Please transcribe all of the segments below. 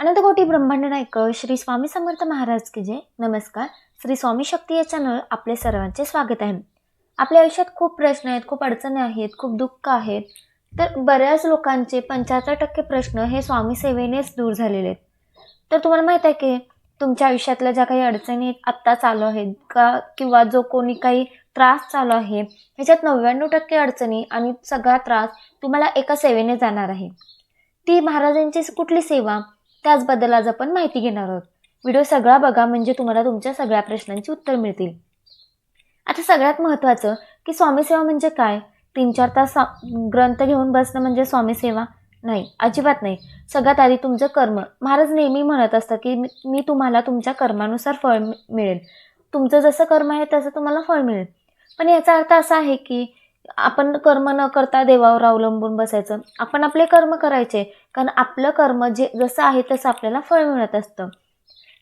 अनंतकोटी ब्रह्मांड नायक श्री स्वामी समर्थ महाराज की जय. नमस्कार. श्री स्वामी शक्ती या चॅनल आपले सर्वांचे स्वागत आहे. आपल्या आयुष्यात खूप प्रश्न आहेत खूप अडचणी आहेत खूप दुःख आहेत. तर बऱ्याच लोकांचे पंच्याहत्तर टक्के प्रश्न हे स्वामी सेवेनेच दूर झालेले आहेत. तर तुम्हाला माहीत आहे की तुमच्या आयुष्यातल्या ज्या काही अडचणी आहेत आत्ता चालू आहेत का? किंवा जो कोणी काही त्रास चालू आहे ह्याच्यात नव्याण्णव टक्के अडचणी आणि सगळा त्रास तुम्हाला एका सेवेने जाणार आहे. ती महाराजांची कुठली सेवा? त्याचबद्दल आज आपण माहिती घेणार आहोत. व्हिडिओ सगळा बघा म्हणजे तुम्हाला तुमच्या सगळ्या प्रश्नांची उत्तर मिळतील. आता सगळ्यात महत्त्वाचं की स्वामी सेवा म्हणजे काय? तीन चार तास ग्रंथ घेऊन बसणं म्हणजे स्वामीसेवा नाही अजिबात नाही. सगळ्यात आधी तुमचं कर्म. महाराज नेहमी म्हणत असतात की मी तुम्हाला तुमच्या कर्मानुसार फळ मिळेल. तुमचं जसं कर्म आहे तसं तुम्हाला फळ मिळेल. पण याचा अर्थ असा आहे की आपण कर्म न करता देवावर अवलंबून बसायचं. आपण आपले कर्म करायचे कारण आपलं कर्म जे जसं आहे तसं आपल्याला फळ मिळत असतं.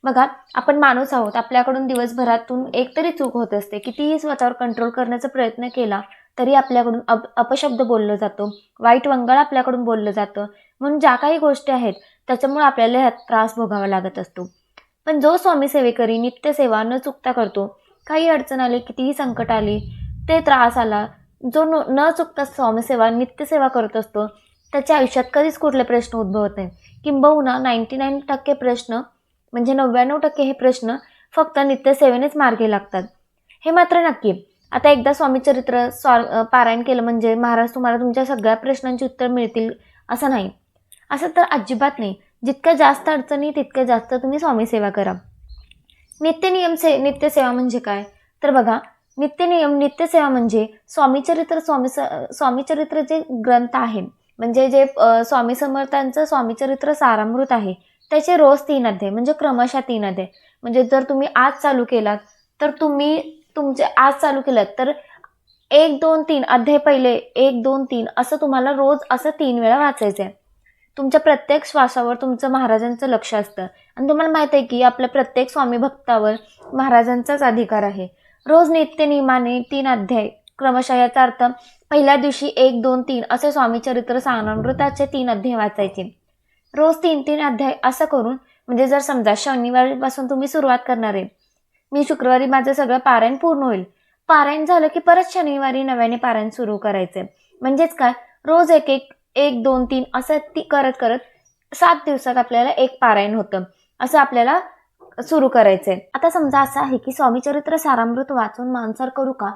बघा आपण माणूस आहोत आपल्याकडून दिवसभरातून एकतरी चूक होत असते. कितीही स्वतःवर कंट्रोल करण्याचा प्रयत्न केला तरी आपल्याकडून अप अपशब्द बोललं जातो. वाईट वंगळ आपल्याकडून बोललं जातं. म्हणून ज्या काही गोष्टी आहेत त्याच्यामुळे आपल्याला ह्यात त्रास भोगावा लागत असतो. पण जो स्वामी सेवेकरी नित्यसेवा न चुकता करतो काही अडचण आली कितीही संकट आली ते त्रास आला जो न न चुकता स्वामीसेवा नित्यसेवा करत असतो त्याच्या आयुष्यात कधीच कुठले प्रश्न उद्भवत नाही. किंबहुना नाईंटी नाईन टक्के प्रश्न म्हणजे नव्याण्णव टक्के हे प्रश्न फक्त नित्यसेवेनेच मार्गी लागतात. हे मात्र नक्की. आता एकदा स्वामीचरित्र सॉल्व पारायण केलं म्हणजे महाराज तुम्हाला तुमच्या सगळ्या प्रश्नांची उत्तर मिळतील असं नाही. असं तर अजिबात नाही. जितक्या जास्त अडचणी तितक्या जास्त तुम्ही स्वामीसेवा करा. नित्य नियम से नित्यसेवा म्हणजे काय? तर बघा नित्यनियम नित्यसेवा म्हणजे स्वामीचरित्र स्वामी स स्वामीचरित्र जे ग्रंथ आहे म्हणजे जे स्वामी समर्थांचं स्वामीचरित्र सारामृत आहे त्याचे रोज तीन अध्याय म्हणजे क्रमशः तीन अध्याय. म्हणजे जर तुम्ही आज चालू केलात तर तुम्ही तुमचे आज चालू केलात तर एक दोन तीन अध्याय पहिले एक दोन तीन असं तुम्हाला रोज असं तीन वेळा वाचायचं आहे तुमच्या प्रत्येक श्वासावर तुमचं महाराजांचं लक्ष असतं. आणि तुम्हाला माहीत आहे की आपल्या प्रत्येक स्वामी भक्तावर महाराजांचाच अधिकार आहे. रोज नित्यनियमाने तीन अध्याय. क्रमशः याचा अर्थ पहिल्या दिवशी एक दोन तीन असे स्वामीचरित्र सानामृताचे तीन अध्याय वाचायचे. रोज तीन तीन अध्याय असं करून म्हणजे जर समजा शनिवारीपासून तुम्ही सुरुवात करणार आहे मी शुक्रवारी माझं सगळं पारायण पूर्ण होईल. पारायण झालं की परत शनिवारी नव्याने पारायण सुरू करायचं म्हणजेच काय? रोज एक एक एक दोन तीन असं ती करत करत सात दिवसात आपल्याला एक पारायण होतं. असं आपल्याला सुरू करायचं आहे आता समजा असं आहे की स्वामीचरित्र सारामृत वाचून मांसार करू का?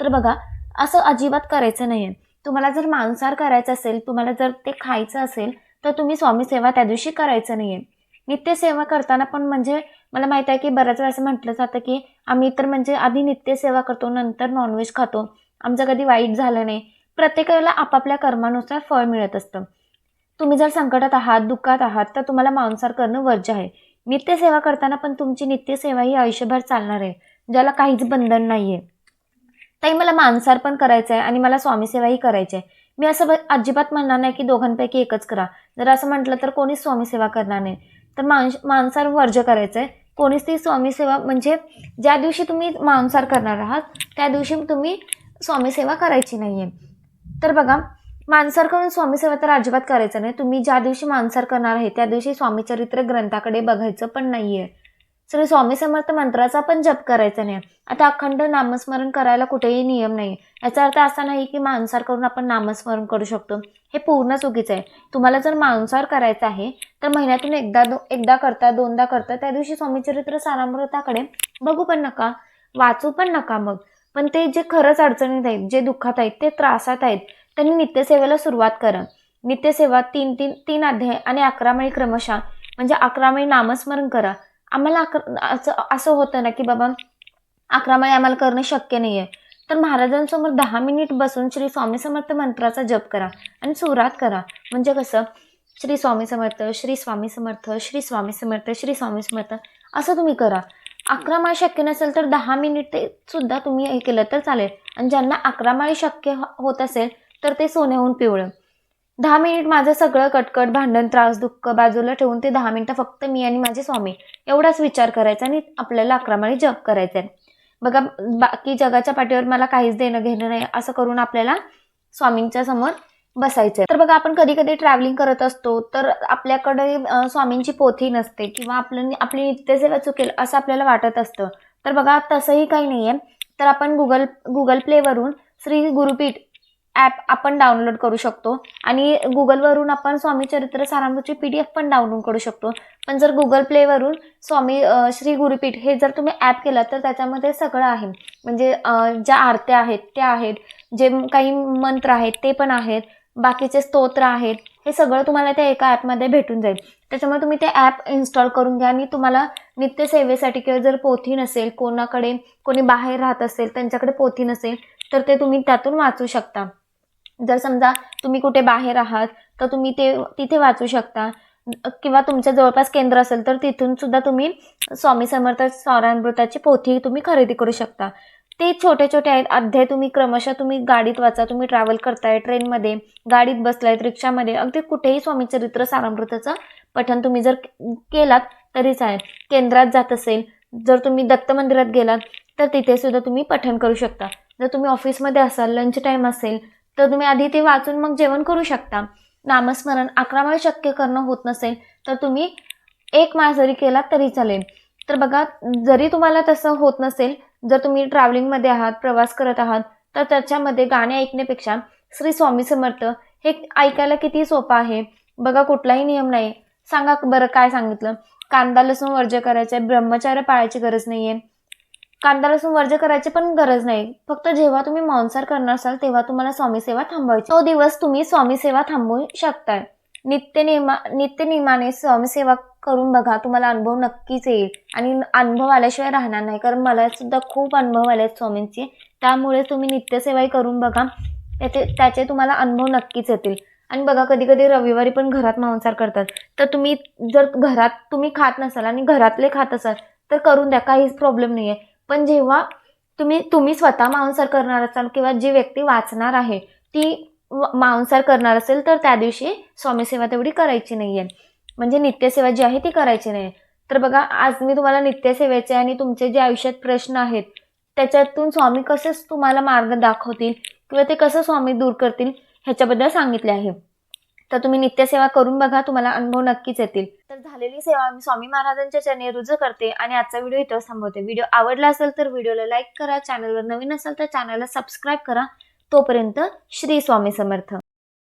तर बघा असं अजिबात करायचं नाही आहे तुम्हाला जर मांसार करायचं असेल तुम्हाला जर ते खायचं असेल तर तुम्ही स्वामी सेवा त्या दिवशी करायचं नाही आहे नित्यसेवा करताना पण म्हणजे मला माहीत आहे की बऱ्याच वेळा असं म्हटलं जातं की आम्ही तर म्हणजे आधी नित्यसेवा करतो नंतर नॉनव्हेज खातो. आमचं कधी वाईट झालं नाही. प्रत्येकाला आपापल्या कर्मानुसार फळ मिळत असतं. तुम्ही जर संकटात आहात दुःखात आहात तर तुम्हाला मांसाहार करणं वर्ज्य आहे. नित्यसेवा करताना पण तुमची नित्यसेवा ही आयुष्यभर चालणार आहे ज्याला काहीच बंधन नाही आहे ताई मला मांसार पण करायचं आहे आणि मला स्वामीसेवाही करायची आहे. मी असं अजिबात म्हणणार नाही की दोघांपैकी एकच करा. जर असं म्हटलं तर कोणीच स्वामीसेवा करणार नाही. तर मांस मांसार वर्ज करायचं आहे कोणीच ती स्वामीसेवा म्हणजे ज्या दिवशी तुम्ही मांसार करणार आहात त्या दिवशी तुम्ही स्वामीसेवा करायची नाही आहे तर बघा मांसार करून स्वामीसेवा तर अजिबात करायचं नाही. तुम्ही ज्या दिवशी मांसार करणार आहे त्या दिवशी स्वामीचरित्र ग्रंथाकडे बघायचं पण नाही आहे श्री स्वामी समर्थ मंत्राचा पण जप करायचा नाही. आता अखंड नामस्मरण करायला कुठेही नियम नाही. याचा अर्थ असा नाही की मांसार करून आपण नामस्मरण करू शकतो. हे पूर्ण चुकीचं आहे. तुम्हाला जर मांसार करायचा आहे तर महिन्यातून एकदा दो एकदा करता दोनदा करता त्या दिवशी स्वामीचरित्र सारामृताकडे बघू पण नका. वाचू पण नका मग. पण ते जे खरंच अडचणीत आहेत जे दुःखात आहेत ते त्रासात आहेत. त्यांनी नित्यसेवेला सुरुवात करा नित्यसेवा तीन तीन तीन अध्याय आणि अकरामाळी क्रमशः म्हणजे अकरामाळी नामस्मरण करा. आम्हाला अकरा असं असं होतं ना की बाबा अकरामाळी आम्हाला करणं शक्य नाही आहे तर महाराजांसमोर दहा मिनिट बसून श्री स्वामी समर्थ मंत्राचा जप करा आणि सुरात करा. म्हणजे कसं? श्री स्वामी समर्थ श्री स्वामी समर्थ श्री स्वामी समर्थ श्री स्वामी समर्थ असं तुम्ही करा. अकरा माळी शक्य नसेल तर दहा मिनिट सुद्धा तुम्ही हे केलं तर चालेल. आणि ज्यांना अकरा माळी शक्य हो- होत असेल तर ते सोन्याहून पिवळं. दहा मिनिट माझं सगळं कटकट भांडण त्रास दुःख बाजूला ठेवून ते दहा मिनिटं फक्त मी आणि माझे स्वामी एवढाच विचार करायचा आणि आपल्याला अकरा जग जप आहे बघा बाकी जगाच्या पाठीवर मला काहीच देणं घेणं नाही असं करून आपल्याला स्वामींच्या समोर बसायचं तर बघा आपण कधी कधी ट्रॅव्हलिंग करत असतो तर आपल्याकडे स्वामींची पोथी नसते किंवा आपलं आपली नित्यसेवा चुकेल असं आपल्याला वाटत असतं. तर बघा तसंही काही नाही आहे तर आपण गुगल गुगल प्लेवरून श्री गुरुपीठ ॲप आपण डाउनलोड करू शकतो. आणि गुगलवरून आपण स्वामी चरित्र सारामृतची पी डी एफ पण डाउनलोड करू शकतो. पण जर गुगल प्लेवरून स्वामी श्री गुरुपीठ हे जर तुम्ही ॲप केलं तर त्याच्यामध्ये सगळं आहे. म्हणजे ज्या आरत्या आहेत त्या आहेत. जे काही मंत्र आहेत ते पण आहेत. बाकीचे स्तोत्र आहेत. हे सगळं तुम्हाला त्या एका ॲपमध्ये भेटून जाईल. त्याच्यामुळे तुम्ही ते ॲप इन्स्टॉल करून घ्या आणि तुम्हाला नित्यसेवेसाठी किंवा जर पोथी नसेल कोणाकडे कोणी बाहेर राहत असेल त्यांच्याकडे पोथी नसेल तर ते तुम्ही त्यातून वाचू शकता. जर समजा तुम्ही कुठे बाहेर आहात तर तुम्ही ते तिथे वाचू शकता. किंवा तुमच्या जवळपास केंद्र असेल तर तिथून सुद्धा तुम्ही स्वामी समर्थ सौरामृताची पोथी तुम्ही खरेदी करू शकता. ते छोटे छोटे आहेत. अध्याय तुम्ही क्रमशः तुम्ही गाडीत वाचा तुम्ही ट्रॅव्हल करताय ट्रेनमध्ये गाडीत बसलायत रिक्षामध्ये अगदी कुठेही स्वामी चरित्र सारामृताचं पठण तुम्ही जर केलात तरीच आहे. केंद्रात जात असेल जर तुम्ही दत्त मंदिरात गेलात तर तिथे सुद्धा तुम्ही पठण करू शकता. जर तुम्ही ऑफिसमध्ये असाल लंच टाईम असेल तर तुम्ही आधी ते वाचून मग जेवण करू शकता. नामस्मरण अकरा माळ शक्य करणं होत नसेल तर तुम्ही एक माळ जरी केला तरी चालेल. तर बघा जरी तुम्हाला तसं होत नसेल जर तुम्ही ट्रॅव्हलिंगमध्ये आहात प्रवास करत आहात तर त्याच्यामध्ये गाणे ऐकण्यापेक्षा श्री स्वामी समर्थ हे ऐकायला किती सोपं आहे? बघा कुठलाही नियम नाही. सांगा बरं काय सांगितलं? कांदा लसूण वर्ज करायचं आहे ब्रह्मचार्य पाळायची गरज नाही आहे कांदा लसूण वर्ज करायची पण गरज नाही. फक्त जेव्हा तुम्ही मांसाहार करणार असाल तेव्हा तुम्हाला स्वामी सेवा थांबवायची. तो दिवस तुम्ही स्वामी सेवा थांबवू शकताय. नित्य नियमा नित्य नियमाने स्वामी सेवा करून बघा तुम्हाला अनुभव नक्कीच येईल. आणि अनुभव आल्याशिवाय राहणार नाही कारण मला सुद्धा खूप अनुभव आले आहेत स्वामींचे. त्यामुळे तुम्ही नित्यसेवाही करून बघा. त्याचे त्याचे तुम्हाला अनुभव नक्कीच येतील. आणि बघा कधी कधी रविवारी पण घरात मांसाहार करतात. तर तुम्ही जर घरात तुम्ही खात नसाल आणि घरातले खात असाल तर करून द्या काहीच प्रॉब्लेम नाही आहे पण जेव्हा तुम्ही तुम्ही स्वतः मांसाहार करणार असाल किंवा जी व्यक्ती वाचणार आहे ती मांसाहार करणार असेल तर त्या दिवशी स्वामीसेवा तेवढी करायची नाही आहे म्हणजे नित्यसेवा जी आहे ती करायची नाही तर बघा आज मी तुम्हाला नित्यसेवेचे आणि तुमचे जे आयुष्यात प्रश्न आहेत त्याच्यातून स्वामी कसेच तुम्हाला मार्ग दाखवतील किंवा ते कसं स्वामी दूर करतील ह्याच्याबद्दल सांगितले आहे. तर तुम्ही नित्यसेवा करून बघा तुम्हाला अनुभव नक्कीच येतील. तर झालेली सेवा मी स्वामी महाराजांच्या चरणी रुजू करते आणि आजचा व्हिडिओ इथं थांबवते. व्हिडिओ आवडला असेल तर व्हिडिओला लाईक करा चॅनलवर नवीन असेल तर चॅनलला सबस्क्राईब करा. तोपर्यंत श्री स्वामी समर्थ.